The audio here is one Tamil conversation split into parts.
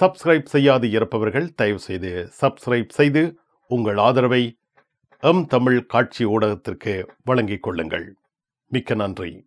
சப்ஸ்கிரைப் செய்யாது இருப்பவர்கள் தயவு செய்து சப்ஸ்கிரைப் செய்து உங்கள் ஆதரவை எம் தமிழ் காட்சி ஊடகத்திற்கு வழங்கிக் கொள்ளுங்கள். மிக்க நன்றி.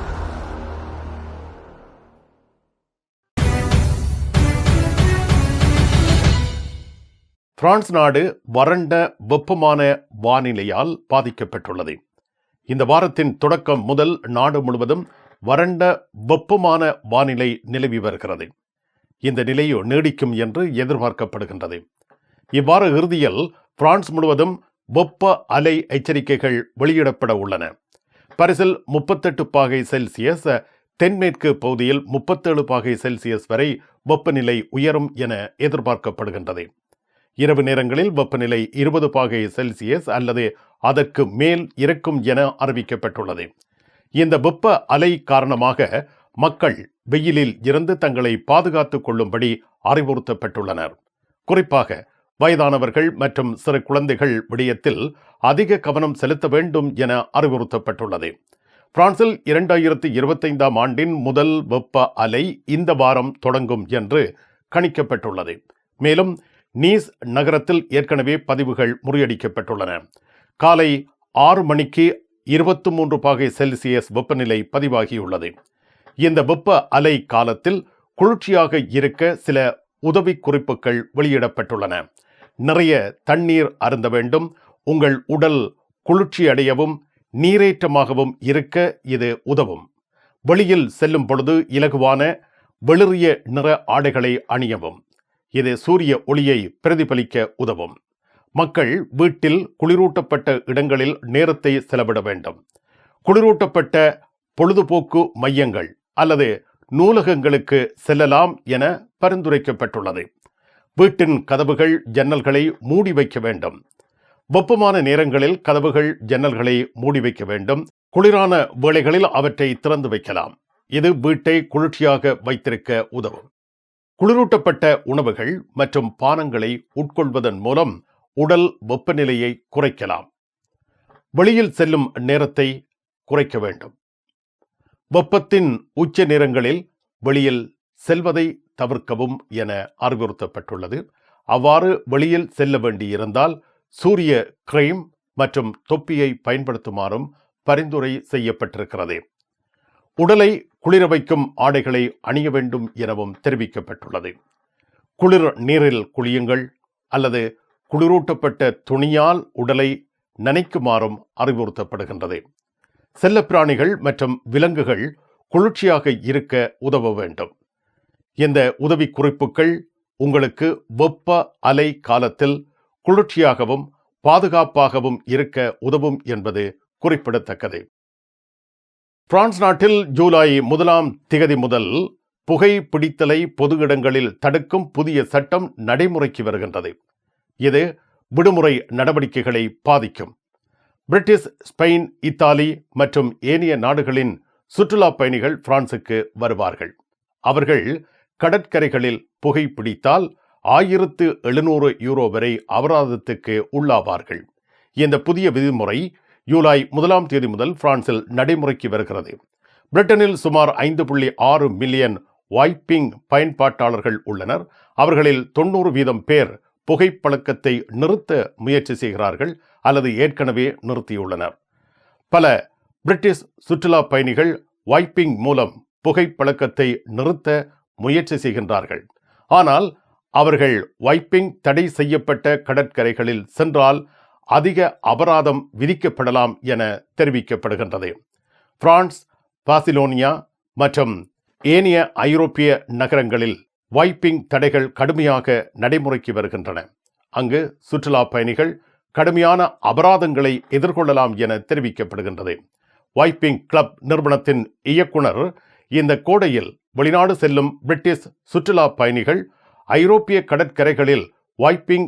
பிரான்ஸ் நாடு வறண்ட வெப்பமான வானிலையால் பாதிக்கப்பட்டுள்ளது. இந்த வாரத்தின் தொடக்கம் முதல் நாடு முழுவதும் வறண்ட வெப்பமான வானிலை நிலவி வருகிறது. இந்த நிலையோ நீடிக்கும் என்று எதிர்பார்க்கப்படுகின்றது. இவ்வார இறுதியில் பிரான்ஸ் முழுவதும் வெப்ப அலை எச்சரிக்கைகள் வெளியிடப்பட உள்ளன. பரிசில் முப்பத்தெட்டு பாகை செல்சியஸ் தென்மேற்கு பகுதியில் முப்பத்தேழு பாகை செல்சியஸ் வரை வெப்பநிலை உயரும் என எதிர்பார்க்கப்படுகின்றது. இரவு நேரங்களில் வெப்பநிலை இருபது பாகை செல்சியஸ் அல்லது அதற்கு மேல் இருக்கும் என அறிவிக்கப்பட்டுள்ளது. இந்த வெப்ப அலை காரணமாக மக்கள் வெயிலில் இருந்து தங்களை பாதுகாத்துக் கொள்ளும்படி அறிவுறுத்தப்பட்டுள்ளனர். குறிப்பாக வயதானவர்கள் மற்றும் சிறு குழந்தைகள் விடயத்தில் அதிக கவனம் செலுத்த வேண்டும் என அறிவுறுத்தப்பட்டுள்ளது. பிரான்சில் இரண்டாயிரத்தி இருபத்தைந்தாம் ஆண்டின் முதல் வெப்ப அலை இந்த வாரம் தொடங்கும் என்று கணிக்கப்பட்டுள்ளது. மேலும் நீஸ் நகரத்தில் ஏற்கனவே பதிவுகள் முறியடிக்கப்பட்டுள்ளன. காலை ஆறு மணிக்கு இருபத்தி மூன்று பாகை செல்சியஸ் வெப்பநிலை பதிவாகியுள்ளது. இந்த வெப்ப அலை காலத்தில் குளிர்ச்சியாக இருக்க சில உதவி குறிப்புகள் வெளியிடப்பட்டுள்ளன. நிறைய தண்ணீர் அருந்த வேண்டும். உங்கள் உடல் குளிர்ச்சி அடையவும் நீரேற்றமாகவும் இருக்க இது உதவும். வெளியில் செல்லும் பொழுது இலகுவான வெளிறிய நிற ஆடைகளை அணியவும். இது சூரிய ஒளியை பிரதிபலிக்க உதவும். மக்கள் வீட்டில் குளிரூட்டப்பட்ட இடங்களில் நேரத்தை செலவிட வேண்டும். குளிரூட்டப்பட்ட பொழுதுபோக்கு மையங்கள் அல்லது நூலகங்களுக்கு செல்லலாம் என பரிந்துரைக்கப்பட்டுள்ளது. வீட்டின் கதவுகள் ஜன்னல்களை மூடி வைக்க வேண்டும். வெப்பமான நேரங்களில் கதவுகள் ஜன்னல்களை மூடி வைக்க வேண்டும். குளிரான வேளைகளில் அவற்றை திறந்து வைக்கலாம். இது வீட்டை குளிர்ச்சியாக வைத்திருக்க உதவும். குளிரூட்டப்பட்ட உணவுகள் மற்றும் பானங்களை உட்கொள்வதன் மூலம் உடல் வெப்பநிலையை குறைக்கலாம். வெளியில் செல்லும் நேரத்தை குறைக்க வேண்டும். வெப்பத்தின் உச்ச நேரங்களில் வெளியில் செல்வதை தவிர்க்கவும் என அறிவுறுத்தப்பட்டுள்ளது. அவ்வாறு வெளியில் செல்ல வேண்டியிருந்தால் சூரிய கிரீம் மற்றும் தொப்பியை பயன்படுத்துமாறும் பரிந்துரை செய்யப்பட்டிருக்கிறது. உடலை குளிர வைக்கும் ஆடைகளை அணிய வேண்டும் எனவும் தெரிவிக்கப்பட்டுள்ளது. குளிர் நீரில் குளியுங்கள் அல்லது குளிரூட்டப்பட்ட துணியால் உடலை நனைக்குமாறும் அறிவுறுத்தப்படுகின்றது. செல்லப்பிராணிகள் மற்றும் விலங்குகள் குளிர்ச்சியாக இருக்க உதவ வேண்டும். இந்த உதவி குறிப்புகள் உங்களுக்கு வெப்ப அலை காலத்தில் குளிர்ச்சியாகவும் பாதுகாப்பாகவும் இருக்க உதவும் என்பது குறிப்பிடத்தக்கது. பிரான்ஸ் நாட்டில் ஜூலை முதலாம் திகதி முதல் புகை பிடித்தலை பொது இடங்களில் தடுக்கும் புதிய சட்டம் நடைமுறைக்கு வருகின்றது. இது விடுமுறை நடவடிக்கைகளை பாதிக்கும். பிரிட்டிஷ் ஸ்பெயின் இத்தாலி மற்றும் ஏனைய நாடுகளின் சுற்றுலா பயணிகள் பிரான்சுக்கு வருவார்கள். அவர்கள் கடற்கரைகளில் புகை பிடித்தால் ஆயிரத்து எழுநூறு யூரோ வரை அபராதத்துக்கு உள்ளாவார்கள். இந்த புதிய விதிமுறை ஜூலை முதலாம் தேதி முதல் பிரான்சில் நடைமுறைக்கு வருகிறது. பிரிட்டனில் சுமார் ஐந்து புள்ளி ஆறு மில்லியன் வைப்பிங் பயன்பாட்டாளர்கள் உள்ளனர். அவர்களில் தொண்ணூறு வீதம் பேர் புகைப்பழக்கத்தை நிறுத்த முயற்சி செய்கிறார்கள் அல்லது ஏற்கனவே நிறுத்தியுள்ளனர். பல பிரிட்டிஷ் சுற்றுலா பயணிகள் வைப்பிங் மூலம் புகைப்பழக்கத்தை நிறுத்த முயற்சி செய்கின்றார்கள். ஆனால் அவர்கள் வைப்பிங் தடை செய்யப்பட்ட கடற்கரைகளில் சென்றால் அதிக அபராதம் விதிக்கப்படலாம் என தெரிவிக்கப்படுகின்றது. பிரான்ஸ் பாசிலோனியா மற்றும் ஏனைய ஐரோப்பிய நகரங்களில் வைப்பிங் தடைகள் கடுமையாக நடைமுறைக்கு வருகின்றன. அங்கு சுற்றுலா பயணிகள் கடுமையான அபராதங்களை எதிர்கொள்ளலாம் என தெரிவிக்கப்படுகின்றது. வைப்பிங் கிளப் நிறுவனத்தின் இயக்குனர் இந்த கோடையில் வெளிநாடு செல்லும் பிரிட்டிஷ் சுற்றுலா பயணிகள் ஐரோப்பிய கடற்கரைகளில் வைப்பிங்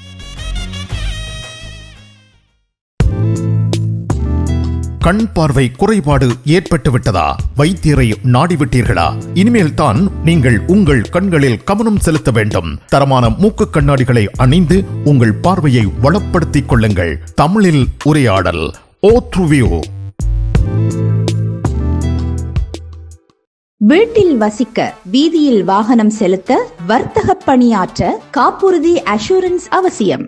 கண் பார்வை குறைபாடு ஏற்பட்டு விட்டதா வைத்தியரை நாடிவிட்டீர்களா? இனிமேல் தான் நீங்கள் உங்கள் கண்களில் கவனம் செலுத்த வேண்டும். தரமான மூக்கு கண்ணாடிகளை அணிந்து உங்கள் பார்வையை வளப்படுத்திக் கொள்ளுங்கள். தமிழில் உரையாடல் ஓ த்ருவியோ வீட்டில் வசிக்க வீதியில் வாகனம் செலுத்த வர்த்தக பணியாற்ற காப்புறுதி அஷூரன்ஸ் அவசியம்.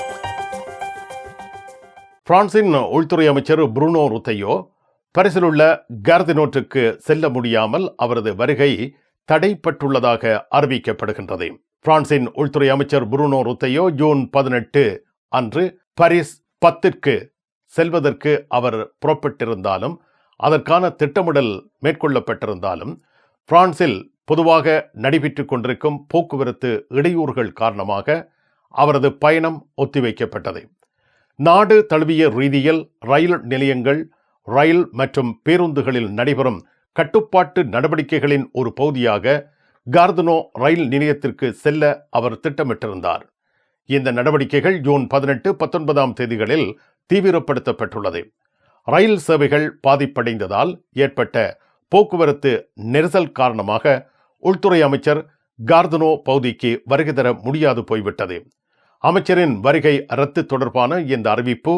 பிரான்சின் உள்துறை அமைச்சர் புருனோ ருத்தையோ பரிசிலுள்ள கர்தினோட்டுக்கு கார்தினோட்டுக்கு செல்ல முடியாமல் அவரது வருகை தடைப்பட்டுள்ளதாக அறிவிக்கப்படுகின்றது. பிரான்சின் உள்துறை அமைச்சர் புருனோ ருத்தையோ ஜூன் பதினெட்டு அன்று பாரிஸ் பத்திற்கு செல்வதற்கு அவர் புறப்பட்டிருந்தாலும் அதற்கான திட்டமிடல் மேற்கொள்ளப்பட்டிருந்தாலும் பிரான்சில் பொதுவாக நடைபெற்றுக் கொண்டிருக்கும் போக்குவரத்து இடையூறுகள் காரணமாக அவரது பயணம் ஒத்திவைக்கப்பட்டது. நாடு தழுவிய ரீதியில் ரயில் நிலையங்கள் ரயில் மற்றும் பேருந்துகளில் நடைபெறும் கட்டுப்பாட்டு நடவடிக்கைகளின் ஒரு பகுதியாக கார்தனோ ரயில் நிலையத்திற்கு செல்ல அவர் திட்டமிட்டிருந்தார். இந்த நடவடிக்கைகள் ஜூன் பதினெட்டு பத்தொன்பதாம் தேதிகளில் தீவிரப்படுத்தப்பட்டுள்ளது. ரயில் சேவைகள் பாதிப்படைந்ததால் ஏற்பட்ட போக்குவரத்து நெரிசல் காரணமாக உள்துறை அமைச்சர் கார்தனோ பகுதிக்கு வருகை தர முடியாது போய்விட்டது. அமைச்சரின் வருகை ரத்து தொடர்பான இந்த அறிவிப்பு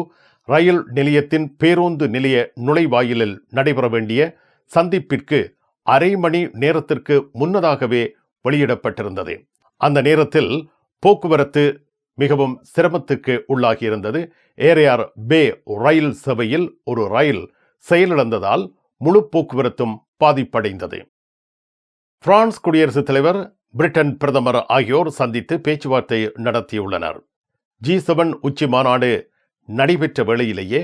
ரயில் நிலையத்தின் பேருந்து நிலைய நுழைவாயிலில் நடைபெற வேண்டிய சந்திப்பிற்கு அரை மணி நேரத்திற்கு முன்னதாகவே வெளியிடப்பட்டிருந்தது. அந்த நேரத்தில் போக்குவரத்து மிகவும் சிரமத்துக்கு உள்ளாகியிருந்தது. ஏரியார் பே ரயில் சேவையில் ஒரு ரயில் செயலிழந்ததால் முழு போக்குவரத்தும் பாதிப்படைந்தது. பிரான்ஸ் குடியரசுத் தலைவர் பிரிட்டன் பிரதமர் ஆகியோர் சந்தித்து பேச்சுவார்த்தை நடத்தியுள்ளனர். ஜி செவன் உச்சி மாநாடு நடைபெற்ற வேளையிலேயே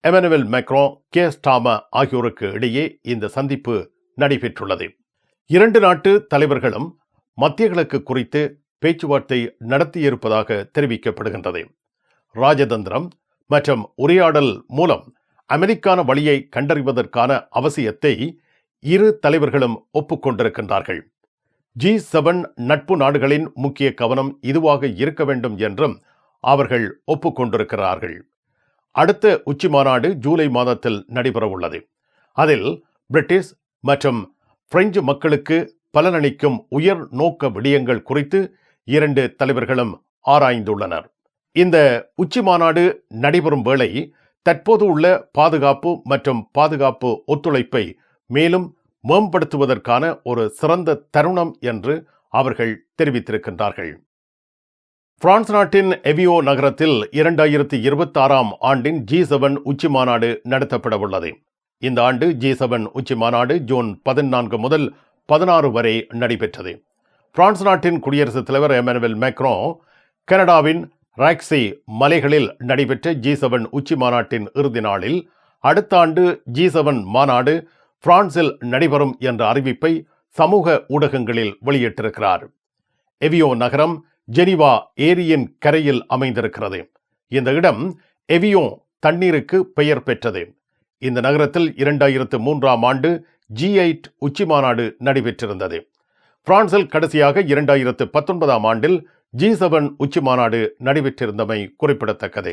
எமனுவல் மேக்ரோ கே. ஸ்டாமா ஆகியோருக்கு இடையே இந்த சந்திப்பு நடைபெற்றுள்ளது. இரண்டு நாட்டு தலைவர்களும் மத்திய கிழக்கு குறித்து பேச்சுவார்த்தை நடத்தியிருப்பதாக தெரிவிக்கப்படுகின்றது. ராஜதந்திரம் மற்றும் உரையாடல் மூலம் அமெரிக்கான வழியை கண்டறிவதற்கான அவசியத்தை இரு தலைவர்களும் ஒப்புக்கொண்டிருக்கின்றார்கள். ஜி செவன் நட்பு நாடுகளின் முக்கிய கவனம் இதுவாக இருக்க வேண்டும் என்றும் அவர்கள் ஒப்புக்கொண்டிருக்கிறார்கள். அடுத்த உச்சி மாநாடு ஜூலை மாதத்தில் நடைபெறவுள்ளது அதில் பிரிட்டிஷ் மற்றும் பிரெஞ்சு மக்களுக்கு பலனளிக்கும் உயர் நோக்க விடயங்கள் குறித்து இரண்டு தலைவர்களும் ஆராய்ந்துள்ளனர். இந்த உச்சி மாநாடு நடைபெறும் வேளை தற்போது உள்ள பாதுகாப்பு மற்றும் பாதுகாப்பு ஒத்துழைப்பை மேலும் மேம்படுத்துவதற்கான ஒரு சிறந்த தருணம் என்று அவர்கள் தெரிவித்திருக்கின்றார்கள். பிரான்ஸ் நாட்டின் எவியோ நகரத்தில் இரண்டாயிரத்தி இருபத்தி ஆறாம் ஆண்டின் ஜி செவன் உச்சி மாநாடு நடத்தப்பட உள்ளது. இந்த ஆண்டு ஜி செவன் உச்சி மாநாடு ஜூன் பதினான்கு முதல் பதினாறு வரை நடைபெற்றது. பிரான்ஸ் நாட்டின் குடியரசுத் தலைவர் எமனுவல் மேக்ரோ கனடாவின் ராக்ஸி மலைகளில் நடைபெற்ற ஜி செவன் உச்சி மாநாட்டின் இறுதி நாளில் அடுத்த ஆண்டு ஜி செவன் மாநாடு பிரான்சில் நடைபெறும் என்ற அறிவிப்பை சமூக ஊடகங்களில் வெளியிட்டிருக்கிறார். எவியோ நகரம் ஜெனிவா ஏரியின் கரையில் அமைந்திருக்கிறது. இந்த இடம் எவியோ தண்ணீருக்கு பெயர் பெற்றது. இந்த நகரத்தில் இரண்டாயிரத்து மூன்றாம் ஆண்டு ஜி எயிட் உச்சி மாநாடு நடைபெற்றிருந்தது. பிரான்சில் கடைசியாக இரண்டாயிரத்து பத்தொன்பதாம் ஆண்டில் ஜி செவன் உச்சி மாநாடு நடைபெற்றிருந்தமை குறிப்பிடத்தக்கது.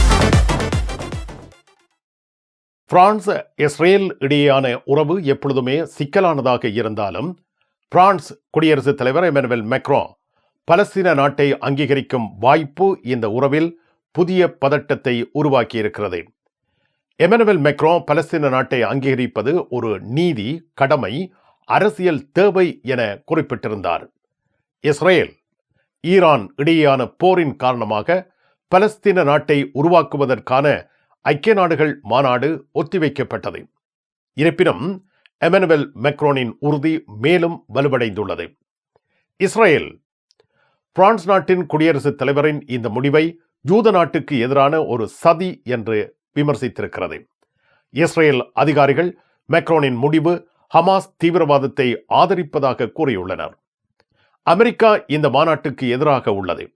பிரான்ஸ் இஸ்ரேல் இடையேயான உறவு எப்பொழுதுமே சிக்கலானதாக இருந்தாலும் பிரான்ஸ் குடியரசுத் தலைவர் எமனுவல் மெக்ரோ பலஸ்தீன நாட்டை அங்கீகரிக்கும் வாய்ப்பு இந்த உறவில் புதிய பதட்டத்தை உருவாக்கியிருக்கிறது. எமனுவல் மெக்ரோ பலஸ்தீன நாட்டை அங்கீகரிப்பது ஒரு நீதி கடமை அரசியல் தேவை என குறிப்பிட்டிருந்தார். இஸ்ரேல் ஈரான் இடையேயான போரின் காரணமாக பலஸ்தீன நாட்டை உருவாக்குவதற்கான ஐக்கிய நாடுகள் மாநாடு ஒத்திவைக்கப்பட்டது. இருப்பினும் எமனுவல் மெக்ரோனின் உறுதி மேலும் வலுவடைந்துள்ளது. இஸ்ரேல் பிரான்ஸ் நாட்டின் குடியரசுத் தலைவரின் இந்த முடிவை ஜூத நாட்டுக்கு எதிரான ஒரு சதி என்று விமர்சித்திருக்கிறது. இஸ்ரேல் அதிகாரிகள் மெக்ரோனின் முடிவு ஹமாஸ் தீவிரவாதத்தை ஆதரிப்பதாக கூறியுள்ளனர். அமெரிக்கா இந்த மாநாட்டுக்கு எதிராக உள்ளது.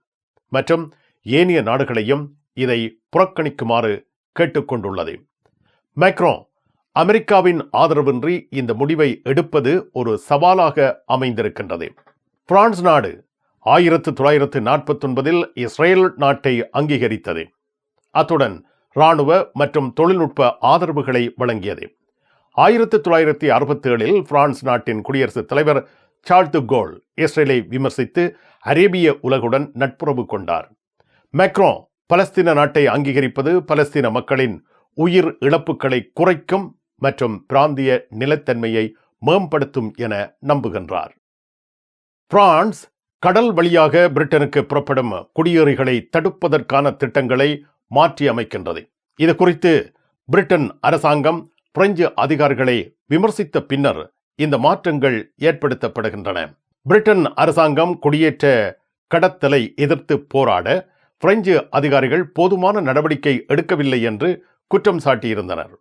மற்றும் ஏனைய நாடுகளையும் இதை புறக்கணிக்குமாறு கேட்டுக்கொண்டுள்ளது. மேக்ரோ அமெரிக்காவின் ஆதரவின்றி இந்த முடிவை எடுப்பது ஒரு சவாலாக அமைந்திருக்கின்றது. பிரான்ஸ் நாடு ஆயிரத்து தொள்ளாயிரத்து நாற்பத்தொன்பதில் இஸ்ரேல் நாட்டை அங்கீகரித்தது. அத்துடன் இராணுவ மற்றும் தொழில்நுட்ப ஆதரவுகளை வழங்கியது. ஆயிரத்து தொள்ளாயிரத்தி அறுபத்தி ஏழில் பிரான்ஸ் நாட்டின் குடியரசுத் தலைவர் சார்ல் கோல் இஸ்ரேலை விமர்சித்து அரேபிய உலகுடன் நட்புறவு கொண்டார். மேக்ரோ பலஸ்தீன நாட்டை அங்கீகரிப்பது பலஸ்தீன மக்களின் உயிர் இழப்புகளை குறைக்கும் மற்றும் பிராந்திய நிலத்தன்மையை மேம்படுத்தும் என நம்புகின்றார். பிரான்ஸ் கடல் வழியாக பிரிட்டனுக்கு புறப்படும் குடியேறிகளை தடுப்பதற்கான திட்டங்களை மாற்றி அமைக்கின்றது இது குறித்து பிரிட்டன் அரசாங்கம் பிரெஞ்சு அதிகாரிகளை விமர்சித்த பின்னர் இந்த மாற்றங்கள் ஏற்படுத்தப்படுகின்றன. பிரிட்டன் அரசாங்கம் குடியேற்ற கடத்தலை எதிர்த்து போராட பிரெஞ்சு அதிகாரிகள் போதுமான நடவடிக்கை எடுக்கவில்லை என்று குற்றம் சாட்டியிருந்தனர்.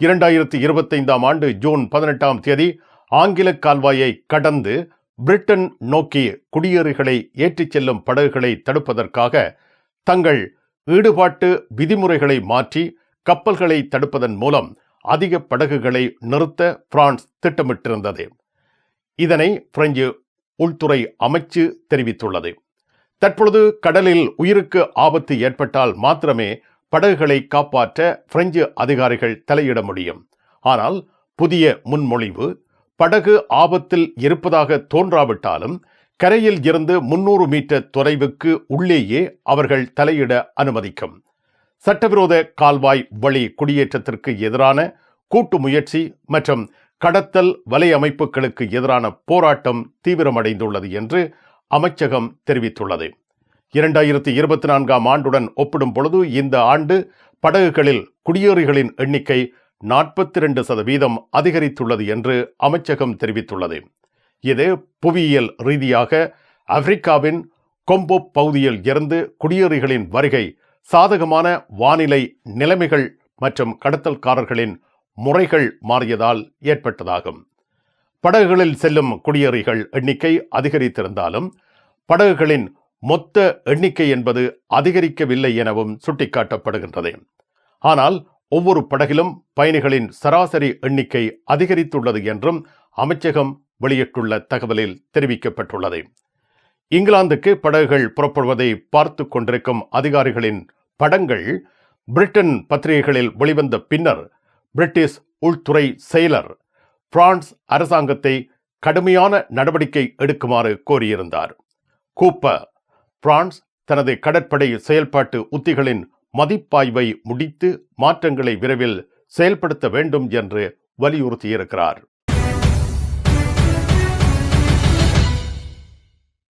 இரண்டாயிரத்தி இருபத்தைந்தாம் ஆண்டு ஜூன் பதினெட்டாம் தேதி ஆங்கில கால்வாயை கடந்து பிரிட்டன் நோக்கி குடியேறுகளை ஏற்றிச் செல்லும் படகுகளை தடுப்பதற்காக தங்கள் ஈடுபாட்டு விதிமுறைகளை மாற்றி கப்பல்களை தடுப்பதன் மூலம் அதிக படகுகளை நிறுத்த பிரான்ஸ் திட்டமிட்டிருந்தது. இதனை பிரெஞ்சு உள்துறை அமைச்சு தெரிவித்துள்ளது. தற்பொழுது கடலில் உயிருக்கு ஆபத்து ஏற்பட்டால் மாத்திரமே படகுகளை காப்பாற்ற பிரெஞ்சு அதிகாரிகள் தலையிட முடியும். ஆனால் புதிய முன்மொழிவு படகு ஆபத்தில் இருப்பதாக தோன்றாவிட்டாலும் கரையில் இருந்து முன்னூறு மீட்டர் தொலைவுக்கு உள்ளேயே அவர்கள் தலையிட அனுமதிக்கும். சட்டவிரோத கால்வாய் வழி குடியேற்றத்திற்கு எதிரான கூட்டு முயற்சி மற்றும் கடத்தல் வலை அமைப்புகளுக்கு எதிரான போராட்டம் தீவிரமடைந்துள்ளது என்று அமைச்சகம் தெரிவித்துள்ளது. இரண்டாயிரத்தி இருபத்தி நான்காம் ஆண்டுடன் ஒப்பிடும் பொழுது இந்த ஆண்டு படகுகளில் குடியேறிகளின் எண்ணிக்கை நாற்பத்தி ரெண்டு சதவீதம் அதிகரித்துள்ளது என்று அமைச்சகம் தெரிவித்துள்ளது. இது புவியியல் ரீதியாக ஆப்பிரிக்காவின் கொம்போ பகுதியில் இருந்து குடியேறிகளின் வருகை சாதகமான வானிலை நிலைமைகள் மற்றும் கடத்தல்காரர்களின் முறைகள் மாறியதால் ஏற்பட்டதாகும். படகுகளில் செல்லும் குடியேறிகள் எண்ணிக்கை அதிகரித்திருந்தாலும் படகுகளின் மொத்த எண்ணிக்கை என்பது அதிகரிக்கவில்லை எனவும் சுட்டிக்காட்டப்படுகின்றது. ஆனால் ஒவ்வொரு படகிலும் பயணிகளின் சராசரி எண்ணிக்கை அதிகரித்துள்ளது என்றும் அமைச்சகம் வெளியிட்டுள்ள தகவலில் தெரிவிக்கப்பட்டுள்ளது. இங்கிலாந்துக்கு படகுகள் புறப்படுவதை பார்த்து கொண்டிருக்கும் அதிகாரிகளின் படங்கள் பிரிட்டன் பத்திரிகைகளில் வெளிவந்த பின்னர் பிரிட்டிஷ் உள்துறை செயலர் பிரான்ஸ் அரசாங்கத்தை கடுமையான நடவடிக்கை எடுக்குமாறு கோரியிருந்தார். கூப்பர் பிரான்ஸ் தனது கடற்படை செயல்பாட்டு உத்திகளின் மதிப்பாய்வை முடித்து மாற்றங்களை விரைவில் செயல்படுத்த வேண்டும் என்று வலியுறுத்தியிருக்கிறார்.